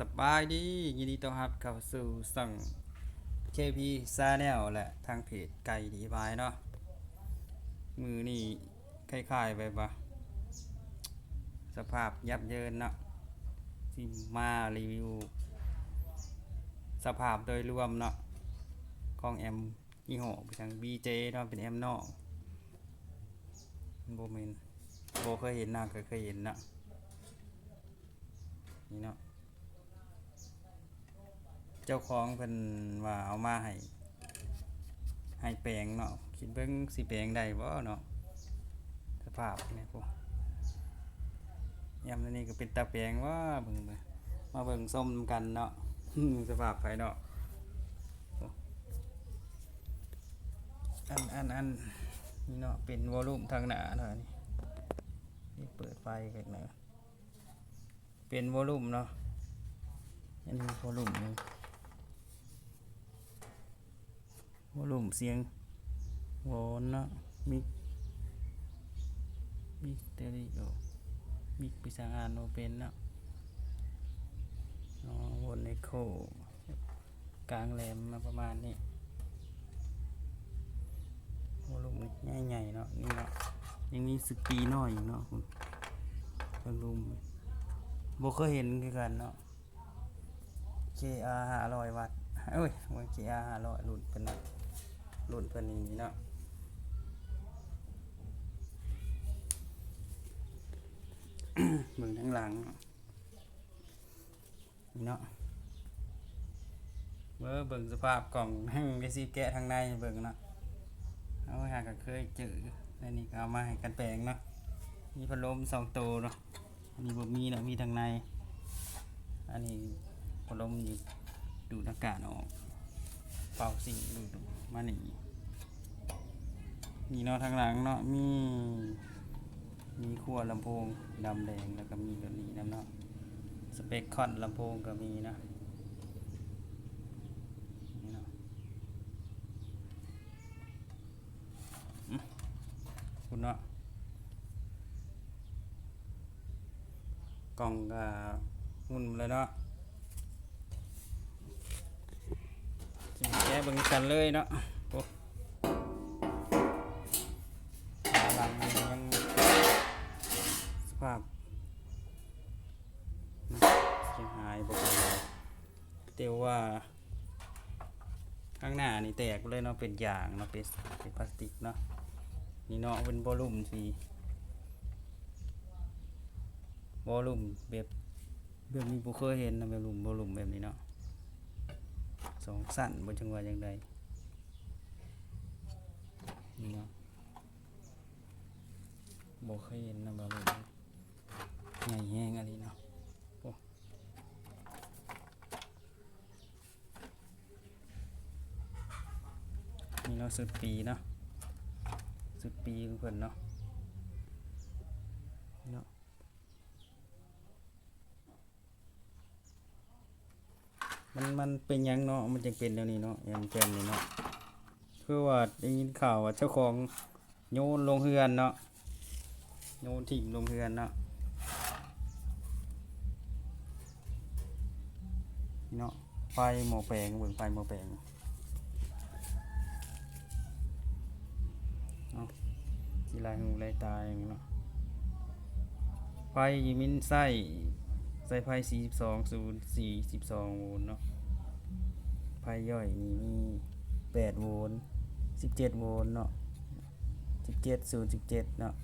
สบายดียินดีต้อนรับเข้าสู่สั่ง KP s a n e l และทางเพจไก่ดีบายเนาะมือนี่คล้ายๆไปปะสภาพยับเยินเนาะที่มารีวิว สภาพโดยรวมเนาะของแอมยี่ห้อไปทาง BJ เนาะเป็นแอมนอกโบเมนโบเคยเห็นนะเคยเคยเห็นเนาะนี่เนาะ เจ้าของเพิ่นว่าเอามาให้ให้แปลงเนาะคิดเบิ่งสิแปลงได้บ่เนาะสภาพเนี่ยพวกยามนี้ก็เป็นตาแปลงว่าเบิ่งมาเบิ่งส้มกันเนาะสภาพภายนอกอันอันอันนี่เนาะเป็นวอลลุ่มทางหน้าเนาะนี่นี่เปิดไฟกันหน่อยเป็นวอลลุ่มเนาะอันนี้วอลลุ่มนึง วอลลุ่มเสียงวนเนาะมิกมิกเตอริโอมิกพิสางอานโนเป็นเนาะอ๋อวนในโคกลางแหลมมาประมาณนี้วอลลุ่มใหญ่ๆเนาะนี่เนาะยังมีสปีน้อยอยู่เนาะคุณวอลลุ่มบเคยเห็นคือกันเนาะ KR ห้าร้อยวัตต์เอ้ย KR ห้าร้อยรุ่นเป็นนะ รุ่นเพิ่นนี่เนาะเบิ่งทั้งหลังเนาะนี่เนาะเบิ่งเบิ่งสภาพกล่องทั้งได้สิแกะทางในเบิ่งเนาะเอาหาก็เคยเจอในนี้ก็เอามาให้กันแปลงเนาะมีพัดลมสองตัวเนาะอันนี้บ่มีเนาะมีทางใน อันนี้พัดลมอยู่ดูดอากาศออกเป่าสิ่งดูด มานี่นี่เนาะทางหลังเนาะมี มีขั้วลำโพงดำแดงแล้วก็มีแบบนี้นะเนาะสเปคคอนลำโพงก็มีนะนี่เนาะคุณเนาะกล่องก็หุ่นเลยเนาะจะมาแก้ เบิ่งกันเลยเนาะโอ้ขาหลังนี่ยังสภาพเสียหายบอกเลยเตียวว่า ข้างหน้านี่แตกเลยเนาะเป็นยางเนาะเป็นเป็นพลาสติกเนาะนี่เนาะเป็นบอลลุ่มสีบอลลุ่มแบบแบบนี้บ่เคยเห็นนะแบบลุ่มบอลลุ่มแบบนี้เนาะ สองสั้นบนจังหวะอย่างใดนี่เนาะบ่เคยเห็นนะบอลลุ่มใหญ่แห้งอะไรเนาะโอ้นี่เนาะสุดปีเนาะสุดปีของเพิ่นเนาะเนาะ มันมันเป็นยังเนาะมันจึงเป็นเดี๋ยวนี้เนาะยังแกนนี่เนาะคือว่าได้ยินข่าวว่าเจ้าของโยนลงเฮือนเนาะโยนถิ่มลงเฮือนเนาะนี่เนาะไฟหมอแปลงเบิ่งไฟหมอแปลงเนาะที่ลาหูลายตาอย่างนี้เนาะไฟยิมินไส้ ใส่ไฟ42 0 42โวลต์เนาะไฟย่อยนี่มี8โวลต์17โวลต์เนาะ17 0 17เนาะ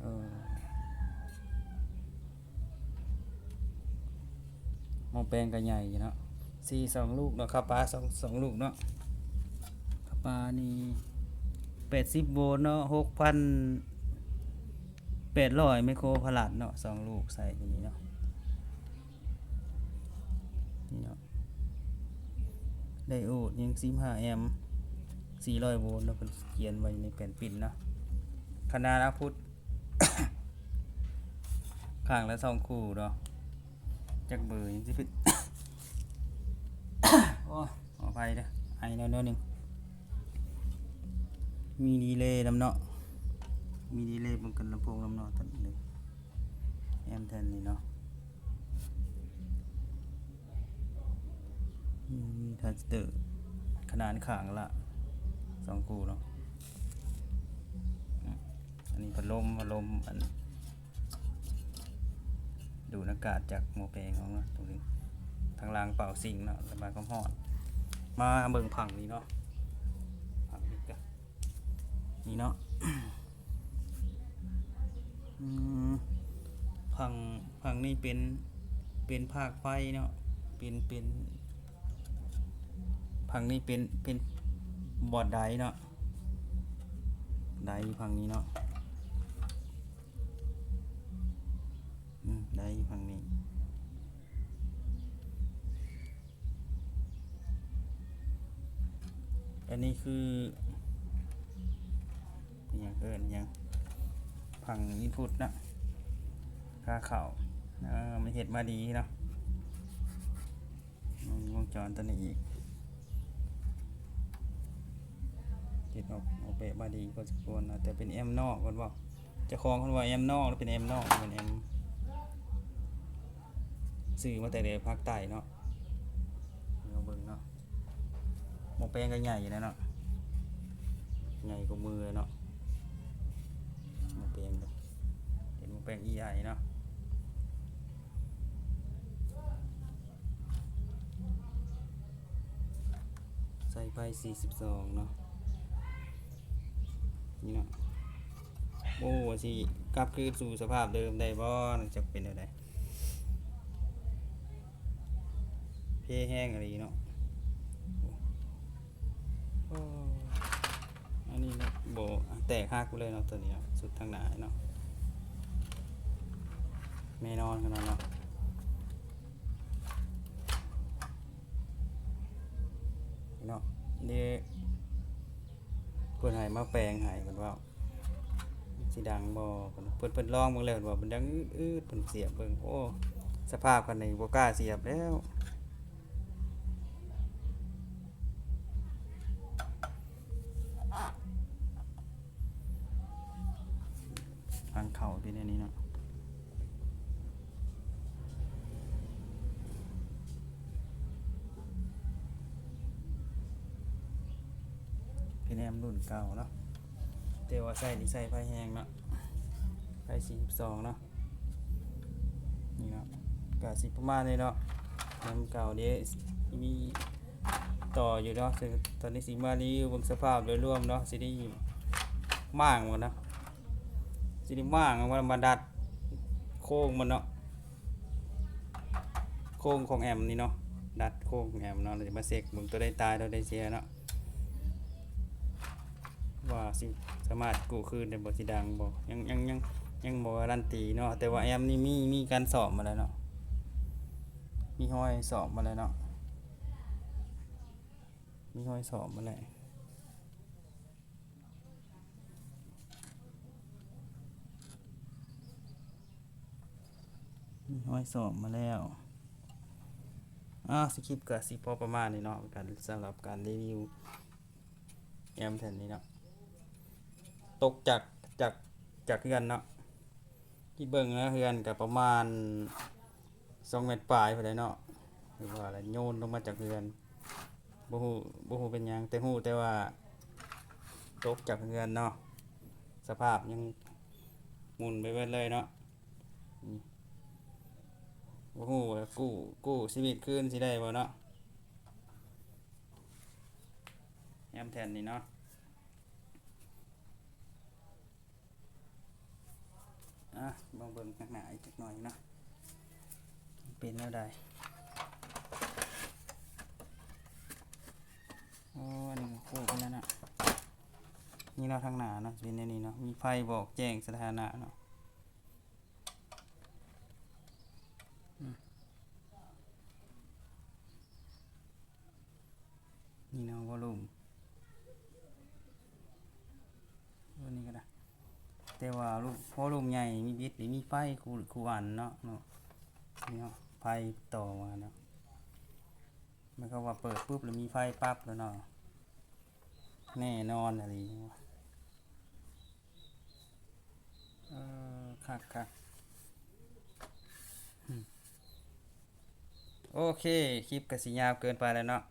เออมอแปลงก็ใหญ่เนาะสี่สองลูกเนาะข้าปลาสองสองลูกเนาะข้าปลานี่แปดสิบโวลต์เนาะหกพัน แปดร้อยไมโครพลัดเนาะสองลูกใส่อย่างนี้เนาะนี่เนาะไดโอดยังสิบห้าแอมสี่ร้อยโวลต์เนาะเป็นเขียนไว้ในแผ่นปิ่นเนาะขนาดอาพุทธข้างละสองคู่เนาะจักเบอร์ยังสิพิดโอ้ขออภัยเด้อไอแนวๆหนึ่งมีดีเลย์ลำเนาะ มีดีเลย์บนกันลำโพงลำนอตันหนึ่งแอมแทนนี่เนาะมีทัชเตอร์ขนาดขางละสองกูเนาะอันนี้พัดลมพัดลมอันดูดอากาศจากโมเปงของเนาะตรงนี้ทางรางเป่าสิงเนาะระบายความร้อนมาเบิ่งผังนี้เนาะผังนี้กันนี่เนาะ ผังผังนี่เป็นเป็นภาคไฟเนาะเป็นเป็นผังนี่เป็นเป็นบอดไดเนาะไดผังนี้เนาะไดผังนี้อันนี้คือย่างเอินอหย่าง พังอินพุตนะค่าเข่าเออมันเห็ดมาดีเนาะมีวงจรตัวนี้อีกเห็ดออกออกแบบมาดีพอสมควรนะแต่เป็นแอมนอกก่อนว่าจะคลองคนว่าแอมนอกหรือเป็นแอมนอกเป็นแอมซื้อมาแต่เดภาคใต้เนาะเราเบิ่งเนาะหมกแป้งก็ใหญ่อยู่นะเนาะใหญ่กว่ามือเนาะ แป้งเป็นหมกแป้งอีใหญ่เนาะใส่ไฟ42 เนาะนี่เนาะโอ้สิกลับคืนสู่สภาพเดิมได้บ่จะเป็นอะไรเพแห้งอะไรเนาะ โอ้อันนี้เนาะโบแตกหักไปเลยเนาะตัวนี้สุดทางหนาเนาะแม่นอนกันเนาะเนาะเนาะนี่เพิ่อนให้มาแปลงให้เพิ่นว่าสิดังบ่เพิ่อนเพิ่นเพิ่นลองเบิ่งแล้วเพิ่นว่ามันดังอืดเพิ่อนเสียบเบิ่งโอ้สภาพคันในี้บ่กล้าเสียบแล้ว ทาง เขาเป็นอันนี้เนาะเป็นแอมรุ่นเก่าเนาะแต่ว่าใส่นี่ใส่ไฟแห้งเนาะไฟสี่สิบสองเนาะนี่เนาะกาสิประมาณนี้เนาะแอมเก่าเดี๋ยวมีต่ออยู่เนาะตอนนี้สีมารีวิวเบนสภาพโดยรวมเนาะสิได้ม่างหมดเนาะ สิได้ว่างเอามันมาดัดโค้งมันเนาะโค้งของแอมนี่เนาะดัดโค้งของแอมเนาะเราจะมาเสกเบิ่งตัวได้ตายตัวได้เสียเนาะว่าสิสามารถกู้คืนได้บ่สิดังบ่ยังยังยังยังบ่กรันตีเนาะแต่ว่าแอมนี่มีมีการสอบมาแล้วเนาะมีห้อยสอบมาแล้วเนาะมีห้อยสอบมาแล้ว มีห้อยสอบมาแล้วอ่าสคริปต์ก็สิพอประมาณนี้เนาะการสำหรับการรีวิวแอมแผ่นนี้เนาะตกจากจากจากเฮือนเนาะที่เบิ่งนะเฮือนกับประมาณสองเมตรปลายไปเลยเนาะหรือว่าอะไรโยนลงมาจากเฮือนบ่ฮู้บ่ฮู้เป็นหยังแต่ฮู้แต่ว่าตกจากเฮือนเนาะสภาพยังหมุนไปเบิดเลยเนาะ โอ้โหว่ากู้กู้ชีวิตคืนสิได้บ่เนาะแอมแทนนี่เนาะอะลองเบิ่งข้างหน้าอีกจักหน่อยเนาะเป็นแล้วได้โอ้อันนี่คู่กันแล้วนะนี่เนาทางหน้าเนาะเป็นในนี้เนาะมีไฟบอกแจ้งสถานะเนาะ นี่เนาะวอลลุ่มตัวนี้ก็ได้ แต่ว่าลูกวอลมใหญ่มีบิดหรือมีไฟคูคูอันเนาะเนาะนี่เนาะไฟต่อมาเนาะมันก็ว่าเปิดปุ๊บแล้วมีไฟปั๊บแล้วเนาะแน่นอนอะไรอย่างเงี้ยเออคักคักโอเค คลิปกสิยาวเกินไปแล้วเนาะ